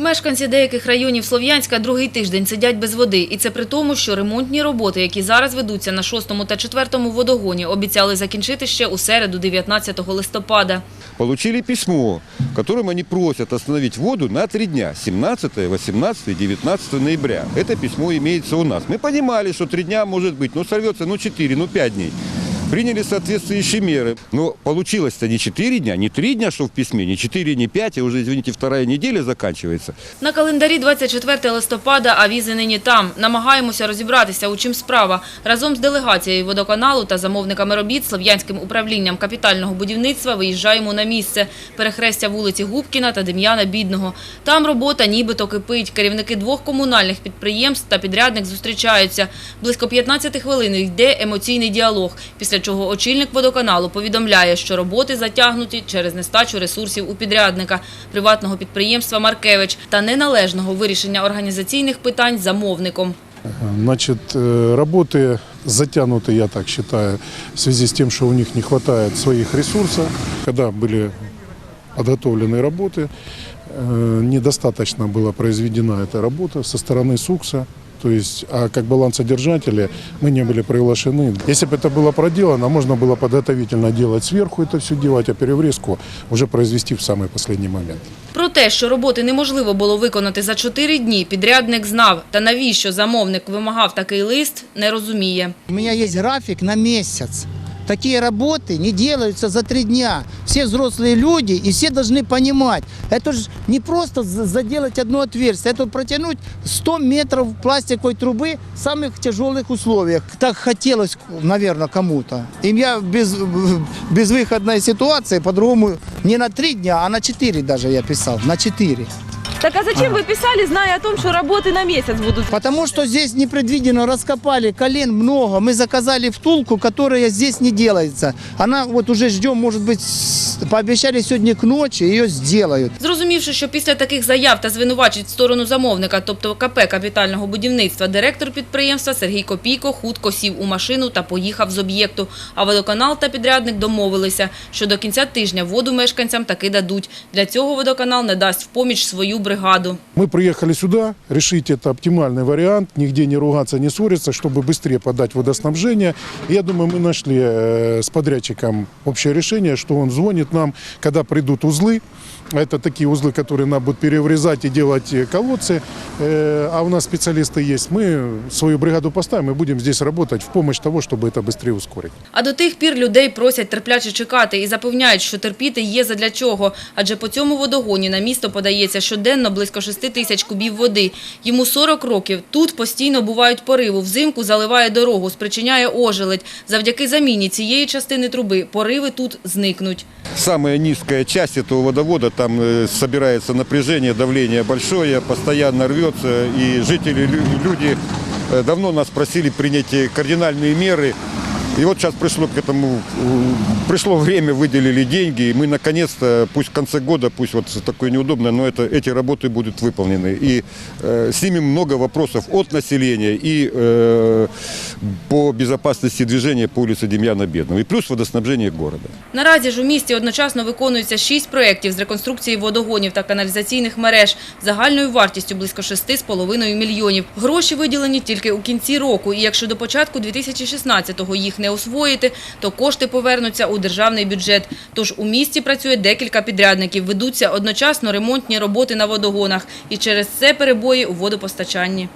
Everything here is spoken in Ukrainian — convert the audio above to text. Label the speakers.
Speaker 1: Мешканці деяких районів Слов'янська другий тиждень сидять без води. І це при тому, що ремонтні роботи, які зараз ведуться на 6 та 4 водогоні, обіцяли закінчити ще у середу 19 листопада.
Speaker 2: получили письмо, в котором они просят остановить воду на три дня, 17, 18, 19 ноября. Это письмо имеется у нас. Мы понимали, что три дня может быть, но сорвется, ну 4, ну 5 дней. Приняли соответствующие меры. Но получилось-то не 4 дня, не 3 дня, что в письме, не 4, не 5, а уже, извините, вторая неделя заканчивается.
Speaker 1: На календарі 24 листопада, а візи нині там. Намагаємося розібратися, у чим справа. Разом з делегацією водоканалу та замовниками робіт Слов'янським управлінням капітального будівництва виїжджаємо на місце. Перехрестя вулиці Губкіна та Дем'яна Бідного. Там робота нібито кипить. Керівники двох комунальних підприємств та підрядник зустрічаються. Близько 15 хвилин йде емоційний діалог, після чого очільник водоканалу повідомляє, що роботи затягнуті через нестачу ресурсів у підрядника, приватного підприємства «Маркевич» та неналежного вирішення організаційних питань замовником.
Speaker 3: Значит, э, работы затянуты, я так считаю, в связи с тем, что у них не хватает своих ресурсов. Когда были подготовлены работы, э, недостаточно была произведена эта работа со стороны СУКСа. То есть, а как балансодержатели мы не были приглашены. Если бы это было проделано, можно было подготовительно делать сверху это все делать, а переврезку уже произвести в самый последний момент.
Speaker 1: Про те, що роботи неможливо було виконати за чотири дні, підрядник знав. Та навіщо замовник вимагав такий лист, не розуміє.
Speaker 4: У меня есть график на месяц. Такие работы не делаются за три дня. Все взрослые люди и все должны понимать. Это же не просто за- заделать одно отверстие, это протянуть 100 метров пластиковой трубы в самых тяжелых условиях. Так хотелось, наверное, кому-то. И я без, безвыходной ситуации по-другому не на три дня, а на четыре даже я писал, на четыре.
Speaker 5: Так а зачем вы писали, зная о том, что работы на месяц будут?
Speaker 4: Потому что здесь непредвиденно раскопали колен много. Мы заказали втулку, которая здесь не делается. Она вот уже ждем, может быть, с- пообещали сегодня к ночи, ее сделают.
Speaker 1: Зрозумівши, що після таких заяв та звинувачень в сторону замовника, тобто КП капітального будівництва, директор підприємства Сергій Копійко хутко сів у машину та поїхав з об'єкту. А водоканал та підрядник домовилися, що до кінця тижня воду мешканцям таки дадуть. Для цього водоканал не дасть в поміч свою бригаду.
Speaker 3: Мы приехали сюда решить это оптимальный вариант, нигде не ругаться, не ссориться, чтобы быстрее подать водоснабжение. И я думаю, мы нашли э, с подрядчиком общее решение, что он звонит нам, когда придут узлы. Это такие узлы, которые надо будет переврезать и делать э, колодцы. Э, А у нас специалисты есть. Мы свою бригаду поставим и будем здесь работать в помощь того, чтобы это быстрее ускорить.
Speaker 1: А до тих пір людей просять терпляче чекати і запевняють, що терпіти є задля чого. Адже по цьому водогоні на місто подається щоденно близько 6 тисяч кубів води. Йому 40 років. Тут постійно бувають пориви. Взимку заливає дорогу, спричиняє ожеледь. Завдяки заміні цієї частини труби пориви тут зникнуть.
Speaker 2: Самая низкая часть этого водовода, там э, собирается напряжение, давление большое, постоянно рвется, и жители, лю- люди э, давно нас просили принять э, кардинальные меры. И вот сейчас пришло к этому, э, пришло время, выделили деньги, и мы наконец-то, пусть в конце года, пусть вот такое неудобно, но это, эти работы будут выполнены. И э, снимем много вопросов от населения и э, по безопасности движения по улице Демьяна Бедного, и плюс водоснабжение города.
Speaker 1: Наразі ж у місті одночасно виконується шість проєктів з реконструкції водогонів та каналізаційних мереж загальною вартістю близько 6,5 мільйонів. Гроші виділені тільки у кінці року, і якщо до початку 2016-го їх не освоїти, то кошти повернуться у державний бюджет. Тож у місті працює декілька підрядників, ведуться одночасно ремонтні роботи на водогонах, і через це перебої у водопостачанні.